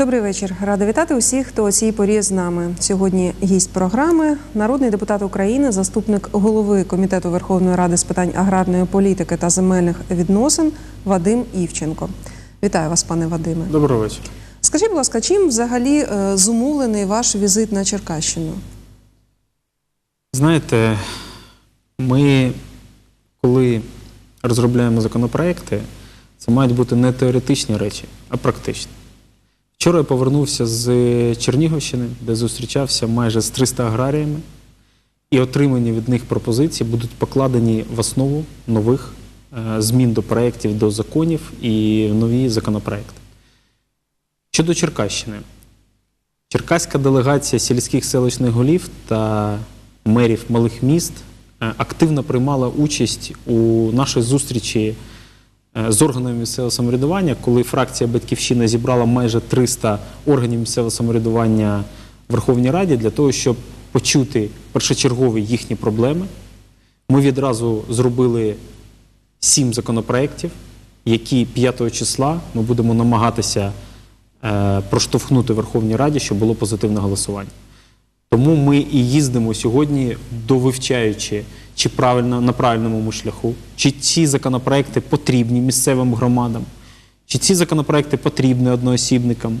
Добрий вечір. Рада вітати усіх, хто о цій порі з нами. Сьогодні гість програми, народний депутат України, заступник голови комітету Верховної Ради з питань аграрної політики та земельних відносин Вадим Івченко. Вітаю вас, пане Вадиме. Доброго вечора. Скажіть, будь ласка, чим взагалі е, зумовлений ваш візит на Черкащину? Знаєте, ми, коли розробляємо законопроекти, це мають бути не теоретичні речі, а практичні. Вчора я повернувся з Чернігівщини, де зустрічався майже з 300 аграріями, і отримані від них пропозиції будуть покладені в основу нових е, змін до проєктів, до законів і нові законопроекти. Щодо Черкащини, Черкаська делегація сільських селищних голів та мерів малих міст е, активно приймала участь у нашій зустрічі з органами місцевого самоврядування, коли фракція Батьківщина зібрала майже 300 органів місцевого самоврядування в Верховній Раді для того, щоб почути першочергові їхні проблеми. Ми відразу зробили сім законопроєктів, які 5 числа ми будемо намагатися е, проштовхнути Верховній Раді, щоб було позитивне голосування. Тому ми і їздимо сьогодні, довивчаючи, чи правильно на правильному шляху, чи ці законопроекти потрібні місцевим громадам, чи ці законопроекти потрібні одноосібникам.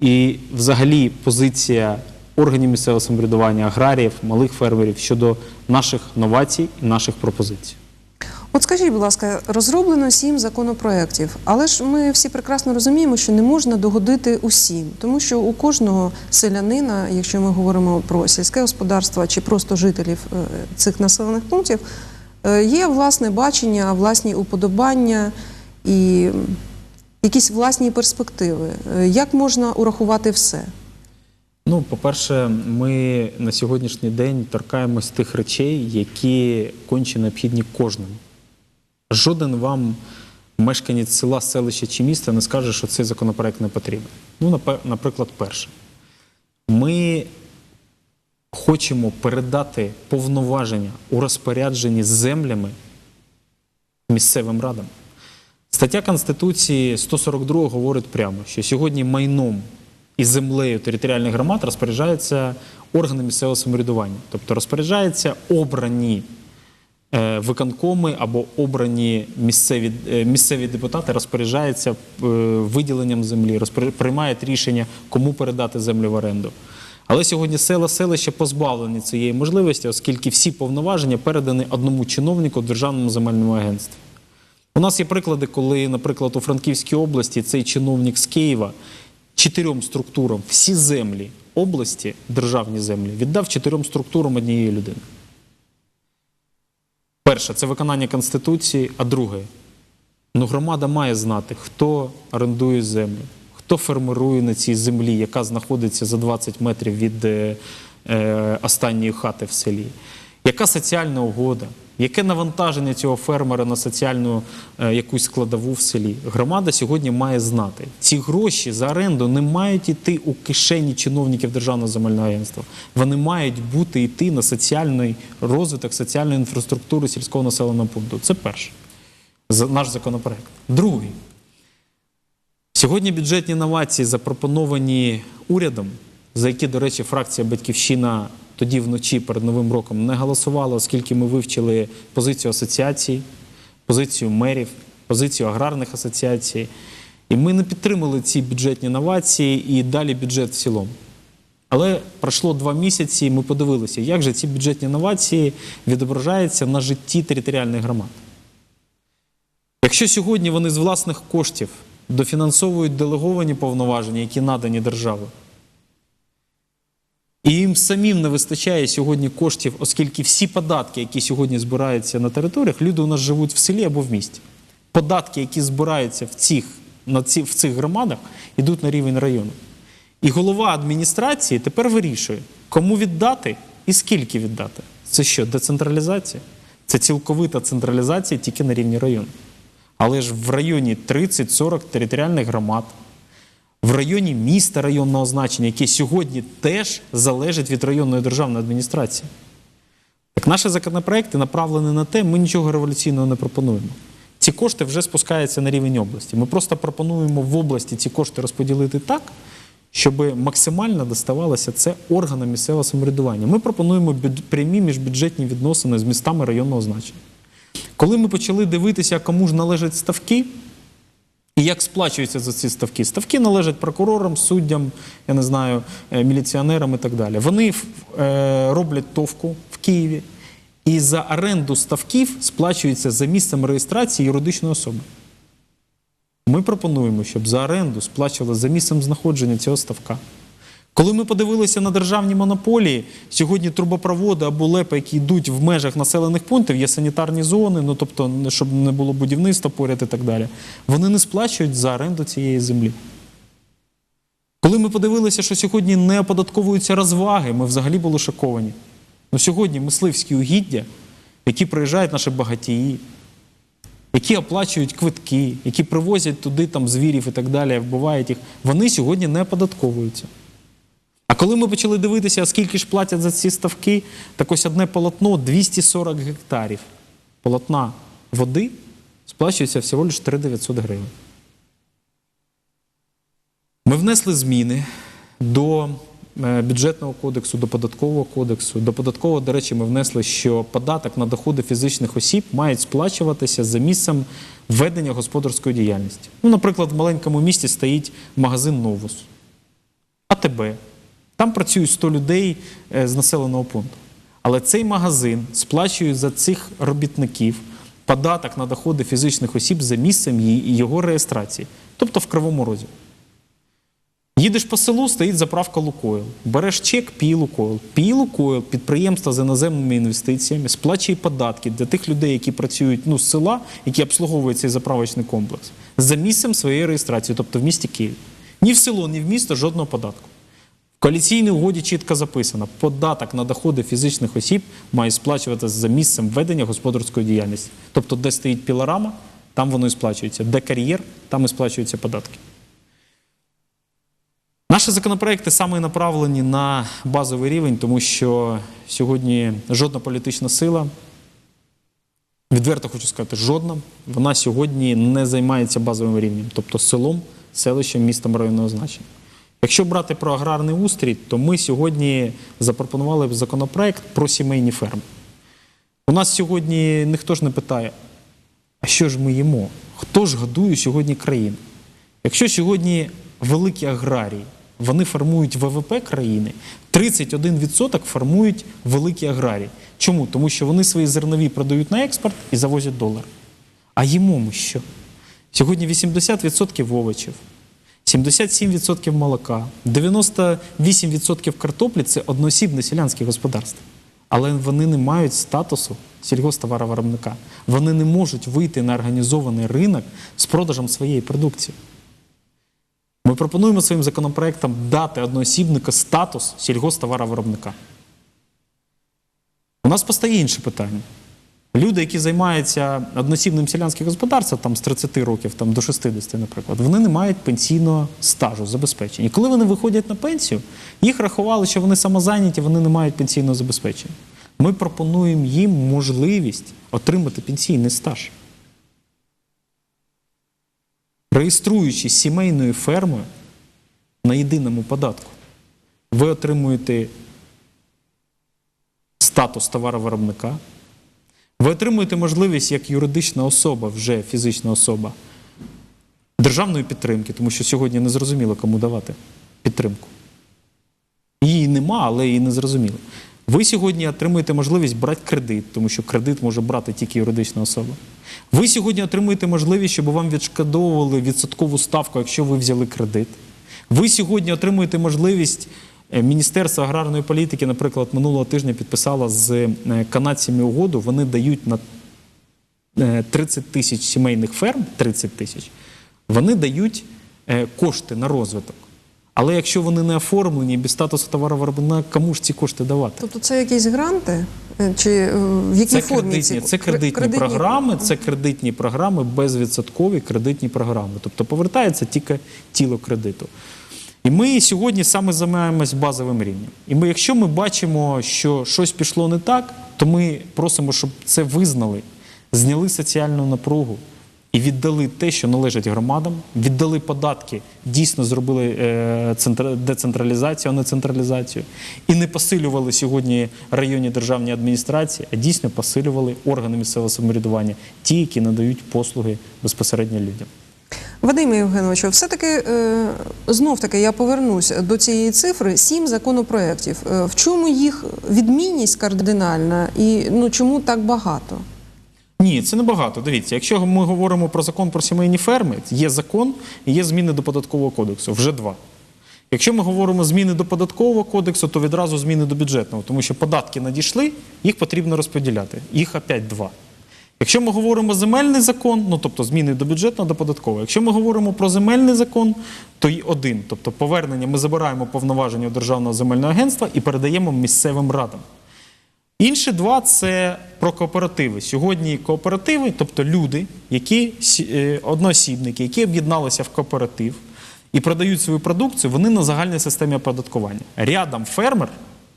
І взагалі позиція органів місцевого самоврядування, аграріїв, малих фермерів щодо наших новацій і наших пропозицій. От скажіть, будь ласка, розроблено сім законопроєктів, але ж ми всі прекрасно розуміємо, що не можна догодити усім, тому що у кожного селянина, якщо ми говоримо про сільське господарство чи просто жителів е, цих населених пунктів, е, є власне бачення, власні уподобання і якісь власні перспективи. Е, Як можна урахувати все? Ну, по-перше, ми на сьогоднішній день торкаємось тих речей, які конче необхідні кожному. Жоден вам, мешканець села, селища чи міста, не скаже, що цей законопроект не потрібен. Ну, наприклад, перше. Ми хочемо передати повноваження у розпорядженні землями місцевим радам. Стаття Конституції 142 говорить прямо, що сьогодні майном і землею територіальних громад розпоряджаються органи місцевого самоврядування. Тобто розпоряджаються обрані виконкоми або обрані місцеві, е, місцеві депутати розпоряджаються е, виділенням землі, приймають рішення, кому передати землю в оренду. Але сьогодні села селища позбавлені цієї можливості, оскільки всі повноваження передані одному чиновнику Державному земельному агентстві. У нас є приклади, коли, наприклад, у Франківській області цей чиновник з Києва чотирьом структурам всі землі області, державні землі, віддав чотирьом структурам однієї людини. Перше це виконання Конституції, а друге ну, громада має знати, хто орендує землю, хто фермерує на цій землі, яка знаходиться за 20 метрів від е, е, останньої хати в селі. Яка соціальна угода? Яке навантаження цього фермера на соціальну е, якусь складову в селі? Громада сьогодні має знати. Ці гроші за оренду не мають йти у кишені чиновників Державного земельного агентства. Вони мають бути йти на соціальний розвиток, соціальну інфраструктуру сільського населеного пункту. Це перше. Наш законопроект. Другий. Сьогодні бюджетні новації запропоновані урядом, за які, до речі, фракція Батьківщина тоді вночі перед Новим роком не голосувала, оскільки ми вивчили позицію асоціацій, позицію мерів, позицію аграрних асоціацій. І ми не підтримали ці бюджетні новації і далі бюджет в цілому. Але пройшло два місяці, і ми подивилися, як же ці бюджетні новації відображаються на житті територіальних громад. Якщо сьогодні вони з власних коштів дофінансовують делеговані повноваження, які надані державою, і їм самим не вистачає сьогодні коштів, оскільки всі податки, які сьогодні збираються на територіях, люди у нас живуть в селі або в місті. Податки, які збираються в цих, на ці, в цих громадах, йдуть на рівень району. І голова адміністрації тепер вирішує, кому віддати і скільки віддати. Це що, децентралізація? Це цілковита централізація тільки на рівні району. Але ж в районі 30-40 територіальних громад, в районі міста районного значення, яке сьогодні теж залежить від районної державної адміністрації. Так наші законопроекти направлені на те, ми нічого революційного не пропонуємо. Ці кошти вже спускаються на рівень області. Ми просто пропонуємо в області ці кошти розподілити так, щоб максимально доставалося це органам місцевого самоврядування. Ми пропонуємо прямі міжбюджетні відносини з містами районного значення. Коли ми почали дивитися, кому ж належать ставки, і як сплачуються за ці ставки? Ставки належать прокурорам, суддям, я не знаю, е, міліціонерам і так далі. Вони е, роблять товку в Києві, і за оренду ставків сплачується за місцем реєстрації юридичної особи. Ми пропонуємо, щоб за оренду сплачували за місцем знаходження цього ставка. Коли ми подивилися на державні монополії, сьогодні трубопроводи або лепи, які йдуть в межах населених пунктів, є санітарні зони, ну тобто, щоб не було будівництва поряд і так далі. Вони не сплачують за оренду цієї землі. Коли ми подивилися, що сьогодні не оподатковуються розваги, ми взагалі були шоковані. Ну, сьогодні мисливські угіддя, які приїжджають наші багатії, які оплачують квитки, які привозять туди там звірів і так далі, вбивають їх, вони сьогодні не оподатковуються. А коли ми почали дивитися, скільки ж платять за ці ставки, так ось одне полотно 240 гектарів полотна води сплачується всього лише 3900 гривень. Ми внесли зміни до е, бюджетного кодексу, до податкового кодексу. До податкового, до речі, ми внесли, що податок на доходи фізичних осіб мають сплачуватися за місцем ведення господарської діяльності. Ну, наприклад, в маленькому місті стоїть магазин Новус. АТБ. Там працюють 100 людей е, з населеного пункту. Але цей магазин сплачує за цих робітників податок на доходи фізичних осіб за місцем її- його реєстрації, тобто в Кривому Розі. Їдеш по селу, стоїть заправка Лукойл. Береш чек, пій Лукойл. Пій Лукойл, підприємство з іноземними інвестиціями, сплачує податки для тих людей, які працюють ну, з села, які обслуговують цей заправочний комплекс, за місцем своєї реєстрації, тобто в місті Київ. Ні в село, ні в місто жодного податку. Коаліційній угоді чітко записано, податок на доходи фізичних осіб має сплачуватися за місцем ведення господарської діяльності. Тобто, де стоїть пілорама, там воно і сплачується, де кар'єр, там і сплачуються податки. Наші законопроекти саме направлені на базовий рівень, тому що сьогодні жодна політична сила, відверто хочу сказати, жодна, вона сьогодні не займається базовим рівнем, тобто селом, селищем, містом районного значення. Якщо брати про аграрний устрій, то ми сьогодні запропонували законопроект про сімейні ферми. У нас сьогодні ніхто ж не питає, а що ж ми їмо? Хто ж годує сьогодні країну? Якщо сьогодні великі аграрії, вони формують ВВП країни, 31% формують великі аграрії. Чому? Тому що вони свої зернові продають на експорт і завозять долар. А їмо ми що? Сьогодні 80% овочів, 77% молока, 98% картоплі це одноосібне селянське господарство. Але вони не мають статусу сільгосптоваровиробника. Вони не можуть вийти на організований ринок з продажем своєї продукції. Ми пропонуємо своїм законопроектом дати одноосібника статус сільгосптоваровиробника. У нас постає інше питання. Люди, які займаються одноосібним селянським господарством там, з 30 років там, до 60, наприклад, вони не мають пенсійного стажу забезпечення. І коли вони виходять на пенсію, їх рахували, що вони самозайняті, вони не мають пенсійного забезпечення. Ми пропонуємо їм можливість отримати пенсійний стаж. Реєструючись сімейною фермою на єдиному податку, ви отримуєте статус товаровиробника, ви отримуєте можливість як юридична особа, вже фізична особа, державної підтримки, тому що сьогодні не зрозуміло, кому давати підтримку. Її нема, але її не зрозуміло. Ви сьогодні отримуєте можливість брати кредит, тому що кредит може брати тільки юридична особа. Ви сьогодні отримуєте можливість, щоб вам відшкодовували відсоткову ставку, якщо ви взяли кредит. Ви сьогодні отримуєте можливість. Е, Міністерство аграрної політики, наприклад, минулого тижня підписало з е, канадцями угоду. Вони дають на е, 30 тисяч сімейних ферм, 30 тисяч, вони дають е, кошти на розвиток. Але якщо вони не оформлені без статусу товаровиробника, кому ж ці кошти давати? Тобто це якісь гранти? Е, Чи е, в якій Це формі кредитні, ці це кредитні, програми, це кредитні програми, безвідсоткові кредитні програми. Тобто повертається тільки тіло кредиту. І ми сьогодні саме займаємось базовим рівнем. І ми, якщо ми бачимо, що щось пішло не так, то ми просимо, щоб це визнали, зняли соціальну напругу і віддали те, що належить громадам, віддали податки, дійсно зробили е, децентралізацію, а не централізацію, і не посилювали сьогодні районні державні адміністрації, а дійсно посилювали органи місцевого самоврядування, ті, які надають послуги безпосередньо людям. Вадиме Євгеновичу, все-таки е, знов-таки я повернусь до цієї цифри: сім законопроєктів. Е, в чому їх відмінність кардинальна і ну чому так багато? Ні, це небагато. Дивіться, якщо ми говоримо про закон про сімейні ферми, є закон і є зміни до податкового кодексу. Вже два. Якщо ми говоримо зміни до податкового кодексу, то відразу зміни до бюджетного, тому що податки надійшли, їх потрібно розподіляти. Їх опять два. Якщо ми говоримо земельний закон, ну тобто зміни до бюджетного, до податкового. Якщо ми говоримо про земельний закон, то й один. Тобто повернення ми забираємо повноваження Державного земельного агентства і передаємо місцевим радам. Інші два це про кооперативи. Сьогодні кооперативи, тобто люди, які е, одноосібники, які об'єдналися в кооператив і продають свою продукцію, вони на загальній системі оподаткування. Рядом фермер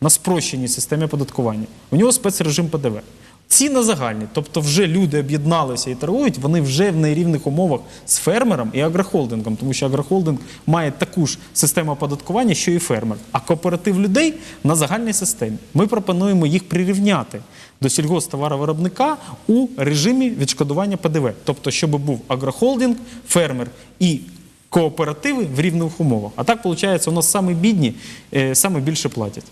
на спрощеній системі оподаткування. У нього спецрежим ПДВ. Ці на загальні, тобто вже люди об'єдналися і торгують, вони вже в нерівних умовах з фермером і агрохолдингом, тому що агрохолдинг має таку ж систему оподаткування, що і фермер. А кооператив людей на загальній системі. Ми пропонуємо їх прирівняти до сільгосптоваровиробника у режимі відшкодування ПДВ, тобто, щоб був агрохолдинг, фермер і кооперативи в рівних умовах. А так виходить, у нас саме бідні, е, саме більше платять.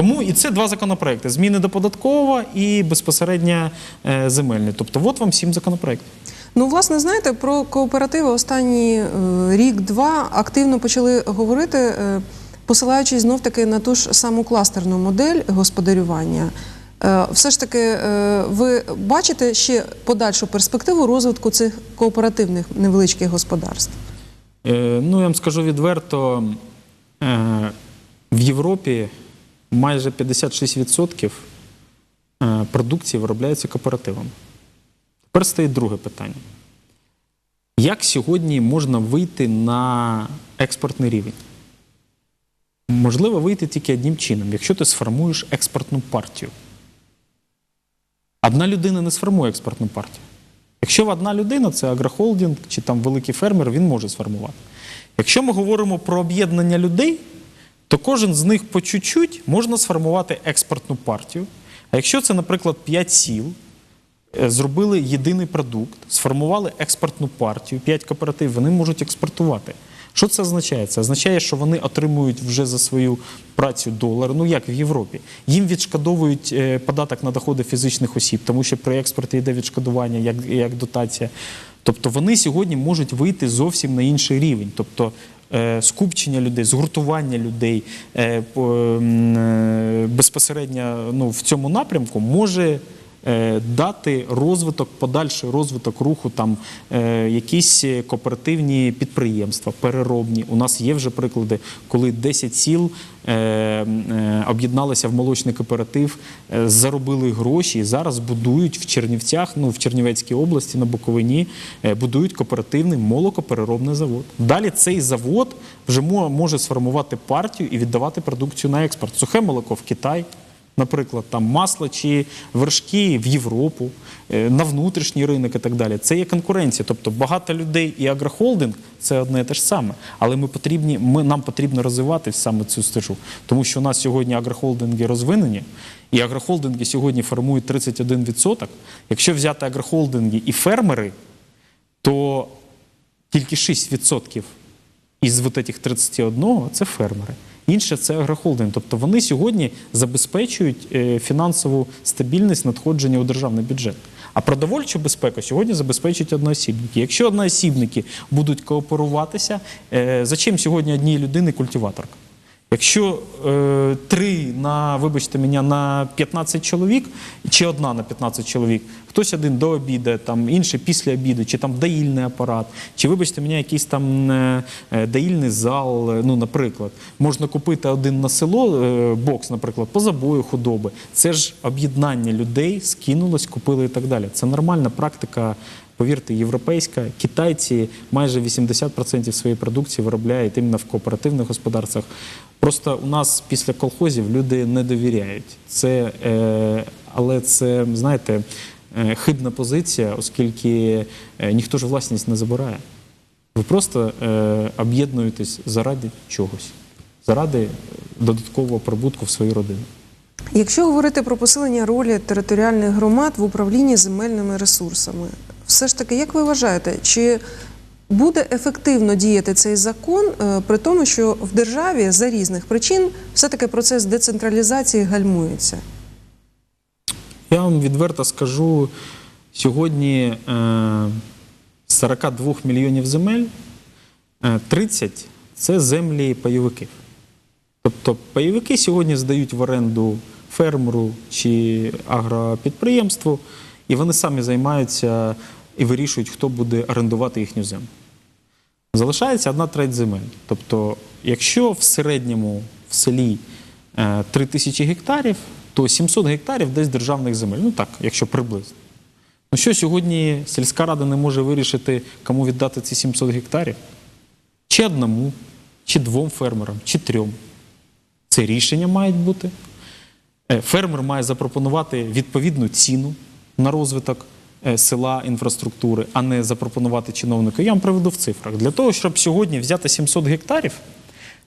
Тому і це два законопроекти: зміни до податкового і безпосередньо е, земельний. Тобто, от вам сім законопроєктів. Ну, власне, знаєте, про кооперативи останні е, рік-два активно почали говорити, е, посилаючись знов таки на ту ж саму кластерну модель господарювання. Все ж таки, ви бачите ще подальшу перспективу розвитку цих кооперативних невеличких господарств? Ну, я вам скажу відверто, в Європі майже 56% е, продукції виробляється кооперативом. Тепер стоїть друге питання. Як сьогодні можна вийти на експортний рівень? Можливо вийти тільки одним чином, якщо ти сформуєш експортну партію. Одна людина не сформує експортну партію. Якщо одна людина, це агрохолдинг чи там великий фермер, він може сформувати. Якщо ми говоримо про об'єднання людей, то кожен з них по чуть-чуть можна сформувати експортну партію. А якщо це, наприклад, 5 сіл, е, зробили єдиний продукт, сформували експортну партію, 5 кооперативів, вони можуть експортувати. Що це означає? Це означає, що вони отримують вже за свою працю долар, ну як в Європі. Їм відшкодовують е, податок на доходи фізичних осіб, тому що при експорті йде відшкодування як, як дотація. Тобто вони сьогодні можуть вийти зовсім на інший рівень. Тобто скупчення людей, згуртування людей е, е, безпосередньо ну, в цьому напрямку може е, дати розвиток, подальший розвиток руху, там е, якісь е, кооперативні підприємства, переробні. У нас є вже приклади, коли 10 сіл е, е, об'єдналися в молочний кооператив, е, заробили гроші зараз будують в Чернівцях, ну в Чернівецькій області на Буковині, е, будують кооперативний молокопереробний завод. Далі цей завод вже може сформувати партію і віддавати продукцію на експорт. Сухе молоко в Китай. Наприклад, там масло чи вершки в Європу, е, на внутрішній ринок і так далі. Це є конкуренція. Тобто багато людей і агрохолдинг це одне і те ж саме. Але ми потрібні, ми, нам потрібно розвивати саме цю стежу. Тому що у нас сьогодні агрохолдинги розвинені, і агрохолдинги сьогодні формують 31%. Якщо взяти агрохолдинги і фермери, то тільки 6% із вот этих 31 це фермери. Інше це агрохолдинг. Тобто вони сьогодні забезпечують е, фінансову стабільність надходження у державний бюджет. А продовольчу безпеку сьогодні забезпечують одноосібники. Якщо одноосібники будуть кооперуватися, е, зачем сьогодні одній людини культиваторка? Якщо е, три на, вибачте мене, на 15 чоловік, чи одна на 15 чоловік, хтось один до обіду, там, інший після обіду, чи там доїльний апарат, чи вибачте мене, якийсь там е, е, доїльний зал, е, ну, наприклад, можна купити один на село, е, бокс, наприклад, по забою худоби. Це ж об'єднання людей, скинулось, купили і так далі. Це нормальна практика. Повірте, європейська, китайці майже 80% своєї продукції виробляють іменно в кооперативних господарствах. Просто у нас після колхозів люди не довіряють. Це, е, але це, знаєте, е, хибна позиція, оскільки е, ніхто ж власність не забирає. Ви просто е, об'єднуєтесь заради чогось, заради додаткового прибутку в свою родину. Якщо говорити про посилення ролі територіальних громад в управлінні земельними ресурсами, все ж таки, як ви вважаєте, чи буде ефективно діяти цей закон, е, при тому, що в державі за різних причин все-таки процес децентралізації гальмується? Я вам відверто скажу, сьогодні е, з 42 мільйонів земель е, 30 це землі пайовиків. Тобто пайовики сьогодні здають в оренду фермеру чи агропідприємству, і вони самі займаються і вирішують, хто буде орендувати їхню землю. Залишається одна треть земель. Тобто, якщо в середньому в селі е, 3 тисячі гектарів, то 700 гектарів десь державних земель. Ну так, якщо приблизно. Ну що сьогодні сільська рада не може вирішити, кому віддати ці 700 гектарів? Чи одному, чи двом фермерам, чи трьом. Це рішення мають бути. Е, Фермер має запропонувати відповідну ціну на розвиток е, села, інфраструктури, а не запропонувати чиновнику. Я вам приведу в цифрах. Для того, щоб сьогодні взяти 700 гектарів,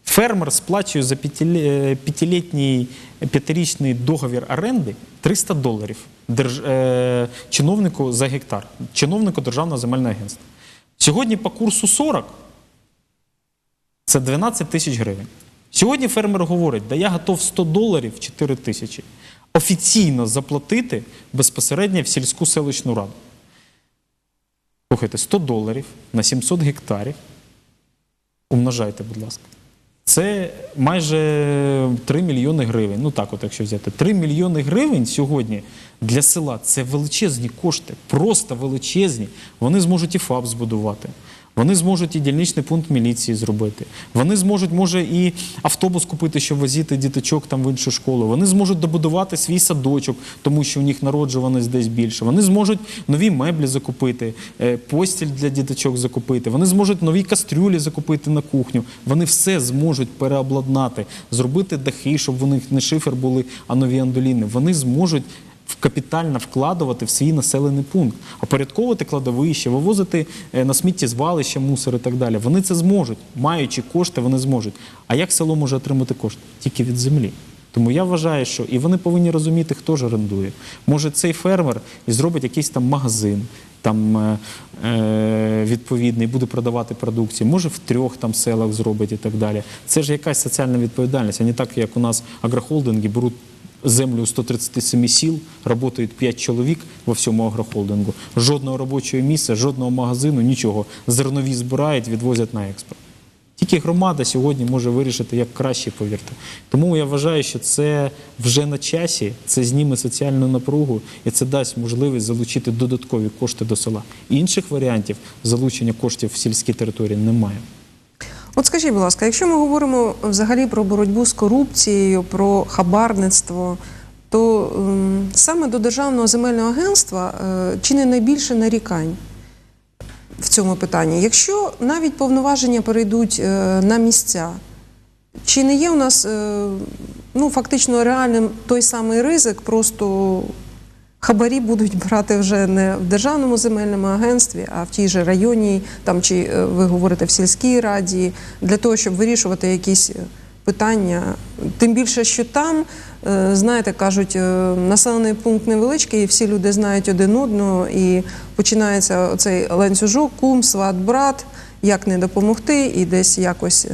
фермер сплачує за е, п'ятилітній п'ятирічний договір оренди 300 доларів держ... е, чиновнику за гектар, чиновнику Державного земельного агентства. Сьогодні по курсу 40 це 12 тисяч гривень. Сьогодні фермер говорить, да я готов 100 доларів 4 тисячі офіційно заплатити безпосередньо в сільську селищну раду. Слухайте, 100 доларів на 700 гектарів. Умножайте, будь ласка. Це майже 3 мільйони гривень. Ну так, от якщо взяти. 3 мільйони гривень сьогодні для села це величезні кошти, просто величезні. Вони зможуть і ФАП збудувати. Вони зможуть і дільничний пункт міліції зробити. Вони зможуть, може, і автобус купити, щоб возити діточок там в іншу школу. Вони зможуть добудувати свій садочок, тому що у них народжуваність десь більше. Вони зможуть нові меблі закупити, е, постіль для діточок закупити. Вони зможуть нові кастрюлі закупити на кухню. Вони все зможуть переобладнати, зробити дахи, щоб у них не шифер були, а нові андоліни. Вони зможуть капітально вкладувати в свій населений пункт, опорядковувати кладовище, вивозити е, на сміттєзвалище мусор і так далі. Вони це зможуть, маючи кошти, вони зможуть. А як село може отримати кошти? Тільки від землі. Тому я вважаю, що і вони повинні розуміти, хто ж орендує. Може, цей фермер і зробить якийсь там магазин. Там е, е, відповідний буде продавати продукцію, може в трьох там селах зробить і так далі. Це ж якась соціальна відповідальність, а не так, як у нас агрохолдинги беруть землю у 137 сіл, працюють 5 чоловік во всьому агрохолдингу. Жодного робочого місця, жодного магазину, нічого. Зернові збирають, відвозять на експорт. Тільки громада сьогодні може вирішити як краще, повірте. Тому я вважаю, що це вже на часі, це зніме соціальну напругу і це дасть можливість залучити додаткові кошти до села. Інших варіантів залучення коштів в сільські території немає. От скажіть, будь ласка, якщо ми говоримо взагалі про боротьбу з корупцією, про хабарництво, то ем, саме до Державного земельного агентства е, чи не найбільше нарікань в цьому питанні? Якщо навіть повноваження перейдуть е, на місця, чи не є у нас е, ну, фактично реальним той самий ризик, просто хабарі будуть брати вже не в державному земельному агентстві, а в тій же районній, там чи е, ви говорите в сільській раді, для того, щоб вирішувати якісь е, питання. Тим більше, що там, е, знаєте, кажуть, населений пункт невеличкий, і всі люди знають один одного, і починається оцей ланцюжок, кум, сват, брат, як не допомогти, і десь якось.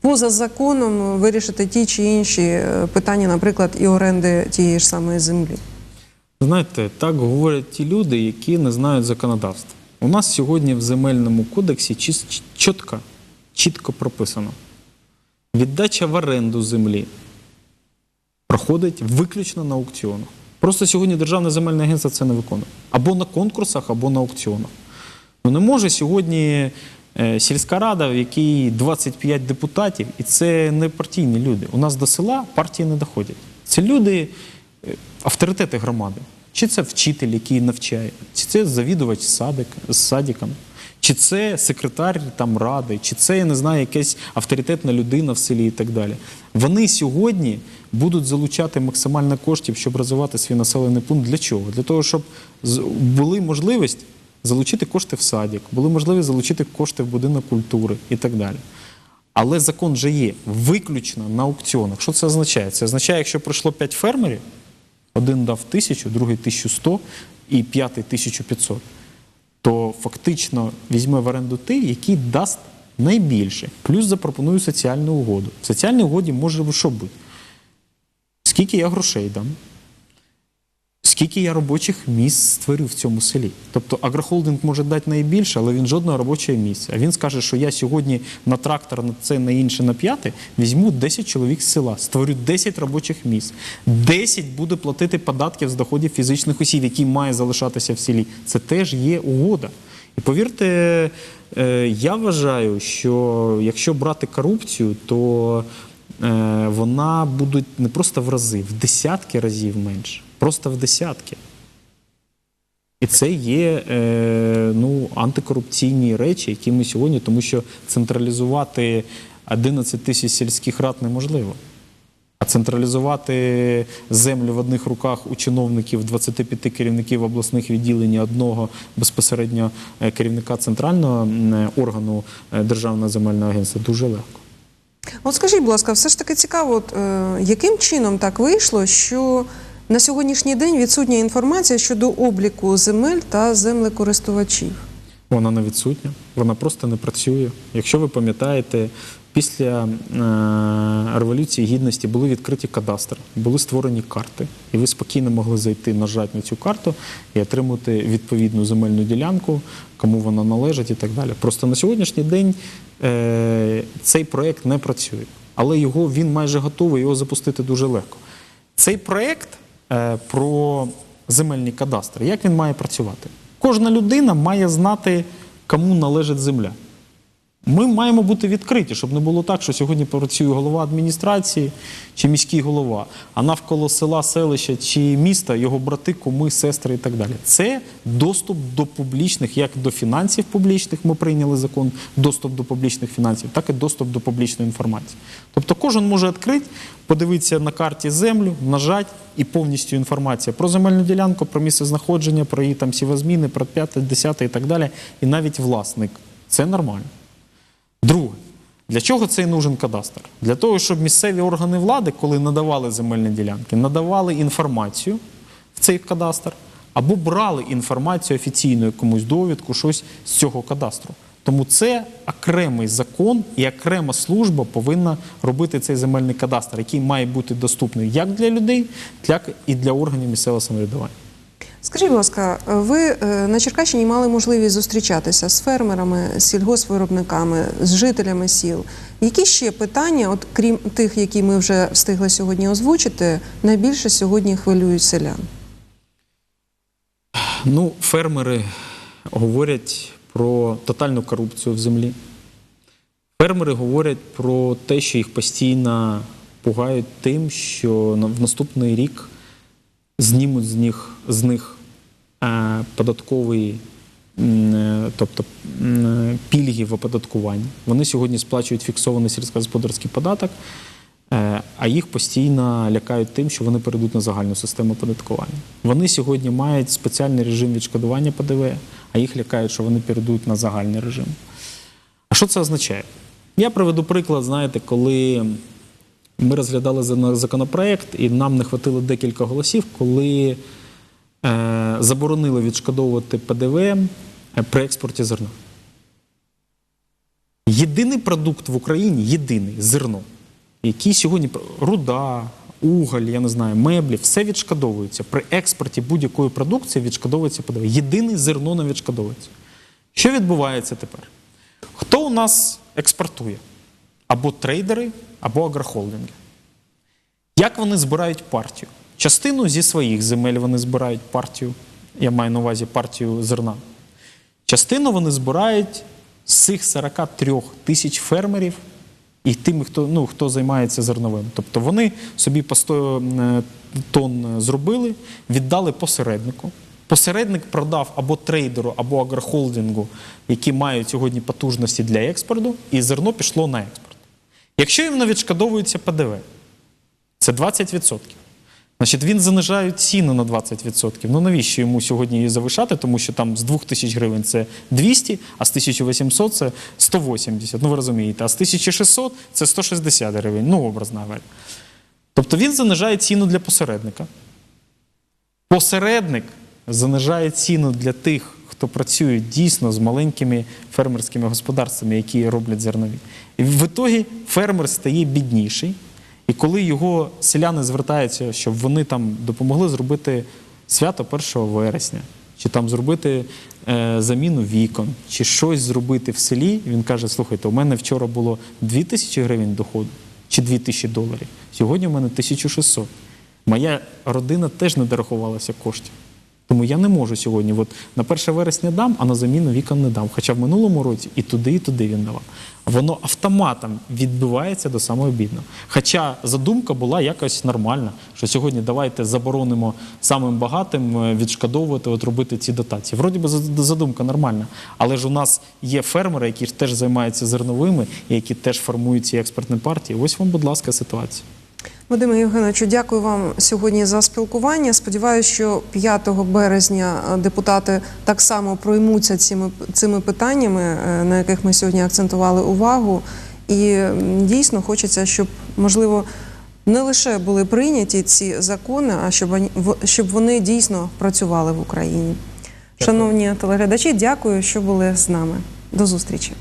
Поза законом вирішити ті чи інші питання, наприклад, і оренди тієї ж самої землі. Знаєте, так говорять ті люди, які не знають законодавства. У нас сьогодні в земельному кодексі чітко, чітко прописано. Віддача в оренду землі проходить виключно на аукціонах. Просто сьогодні Державне земельне агентство це не виконує. Або на конкурсах, або на аукціонах. Ну не може сьогодні е, сільська рада, в якій 25 депутатів, і це не партійні люди. У нас до села партії не доходять. Це люди, е, авторитети громади. Чи це вчитель, який навчає, чи це завідувач садик, з садиком, чи це секретар там ради, чи це, я не знаю, якась авторитетна людина в селі і так далі. Вони сьогодні будуть залучати максимально коштів, щоб розвивати свій населений пункт. Для чого? Для того, щоб були можливість залучити кошти в садик, були можливість залучити кошти в будинок культури і так далі. Але закон вже є виключно на аукціонах. Що це означає? Це означає, якщо прийшло 5 фермерів, один дав тисячу, другий 1100 і п'ятий 1500, то фактично візьме в оренду той, який дасть найбільше. Плюс запропоную соціальну угоду. В соціальній угоді може що бути? Скільки я грошей дам? Скільки я робочих місць створю в цьому селі? Тобто агрохолдинг може дати найбільше, але він жодного робочого місця. А він скаже, що я сьогодні на трактор, на це, на інше, на п'яте візьму 10 чоловік з села, створю 10 робочих місць. 10 буде платити податків з доходів фізичних осіб, які має залишатися в селі. Це теж є угода. І повірте, е, я вважаю, що якщо брати корупцію, то е, вона буде не просто в рази, в десятки разів менше. Просто в десятки. І це є е, ну, антикорупційні речі, які ми сьогодні, тому що централізувати 11 тисяч сільських рад неможливо. А централізувати землю в одних руках у чиновників 25 керівників обласних відділень, одного безпосередньо е, керівника центрального органу е, Державного земельного агентства дуже легко. От скажіть, будь ласка, все ж таки цікаво, от, е, яким чином так вийшло, що на сьогоднішній день відсутня інформація щодо обліку земель та землекористувачів? Вона не відсутня, вона просто не працює. Якщо ви пам'ятаєте, після е, Революції Гідності були відкриті кадастри, були створені карти, і ви спокійно могли зайти, нажати на цю карту і отримати відповідну земельну ділянку, кому вона належить і так далі. Просто на сьогоднішній день е, цей проект не працює, але його він майже готовий, його запустити дуже легко. Цей проект е, про земельні кадастри, як він має працювати? Кожна людина має знати, кому належить земля. Ми маємо бути відкриті, щоб не було так, що сьогодні працює голова адміністрації чи міський голова, а навколо села, селища чи міста його брати, куми, сестри і так далі. Це доступ до публічних, як до фінансів публічних. Ми прийняли закон, доступ до публічних фінансів, так і доступ до публічної інформації. Тобто кожен може відкрити, подивитися на карті землю, нажати і повністю інформація про земельну ділянку, про місце знаходження, про її там сівозміни, про п'яте, десяте і так далі. І навіть власник. Це нормально. Для чого цей нужен кадастр? Для того, щоб місцеві органи влади, коли надавали земельні ділянки, надавали інформацію в цей кадастр, або брали інформацію офіційну, комусь довідку, щось з цього кадастру. Тому це окремий закон і окрема служба повинна робити цей земельний кадастр, який має бути доступний як для людей, так і для органів місцевого самоврядування. Скажіть, будь ласка, ви е, на Черкащині мали можливість зустрічатися з фермерами, з сільгоспвиробниками, з жителями сіл. Які ще питання, от крім тих, які ми вже встигли сьогодні озвучити, найбільше сьогодні хвилюють селян? Ну, фермери говорять про тотальну корупцію в землі. Фермери говорять про те, що їх постійно пугають тим, що в наступний рік знімуть з них, з них е, податковий, е, тобто е, пільги в оподаткуванні. Вони сьогодні сплачують фіксований сільськогосподарський податок, а їх постійно лякають тим, що вони перейдуть на загальну систему оподаткування. Вони сьогодні мають спеціальний режим відшкодування ПДВ, а їх лякають, що вони перейдуть на загальний режим. А що це означає? Я приведу приклад, знаєте, коли ми розглядали законопроект, і нам не хватило декілька голосів, коли е, заборонили відшкодовувати ПДВ е, при експорті зерна. Єдиний продукт в Україні єдиний зерно, який сьогодні руда, уголь, я не знаю, меблі, все відшкодовується. При експорті будь-якої продукції відшкодовується ПДВ. Єдиний зерно не відшкодовується. Що відбувається тепер? Хто у нас експортує? Або трейдери, або агрохолдинги. Як вони збирають партію? Частину зі своїх земель вони збирають партію, я маю на увазі партію зерна. Частину вони збирають з цих 43 тисяч фермерів і тими, хто, ну, хто займається зерновим. Тобто вони собі по 100 е, тонн зробили, віддали посереднику. Посередник продав або трейдеру, або агрохолдингу, які мають сьогодні потужності для експорту, і зерно пішло на експорт. Якщо їм не відшкодовується ПДВ, Це 20%. Значить, він занижає ціну на 20%. Ну навіщо йому сьогодні її завишати? Тому що там з 2000 гривень це 200, а з 1800 це 180. Ну ви розумієте, а з 1600 це 160 гривень. Ну, образно говоря. Тобто він занижає ціну для посередника. Посередник занижає ціну для тих, хто працює дійсно з маленькими фермерськими господарствами, які роблять зернові. І в ітогі фермер стає бідніший. І коли його селяни звертаються, щоб вони там допомогли зробити свято 1 вересня, чи там зробити е, заміну вікон, чи щось зробити в селі, він каже: слухайте, у мене вчора було 2 тисячі гривень доходу чи 2 тисячі доларів. Сьогодні у мене 1600. Моя родина теж не дорахувалася коштів. Тому я не можу сьогодні. От на 1 вересня дам, а на заміну вікон не дам. Хоча в минулому році і туди, і туди він давав. Воно автоматом відбувається до самого бідного. Хоча задумка була якось нормальна, що сьогодні давайте заборонимо самим багатим е, відшкодовувати, от робити ці дотації. Вроді би задумка нормальна, але ж у нас є фермери, які теж займаються зерновими, які теж формують ці експертні партії. Ось вам, будь ласка, ситуація. Вадиме Євгеновичу, дякую вам сьогодні за спілкування. Сподіваюся, що 5 березня е, депутати так само проймуться цими, цими питаннями, е, на яких ми сьогодні акцентували увагу. І дійсно хочеться, щоб можливо не лише були прийняті ці закони, а щоб щоб вони дійсно працювали в Україні. Шановні телеглядачі, дякую, що були з нами. До зустрічі.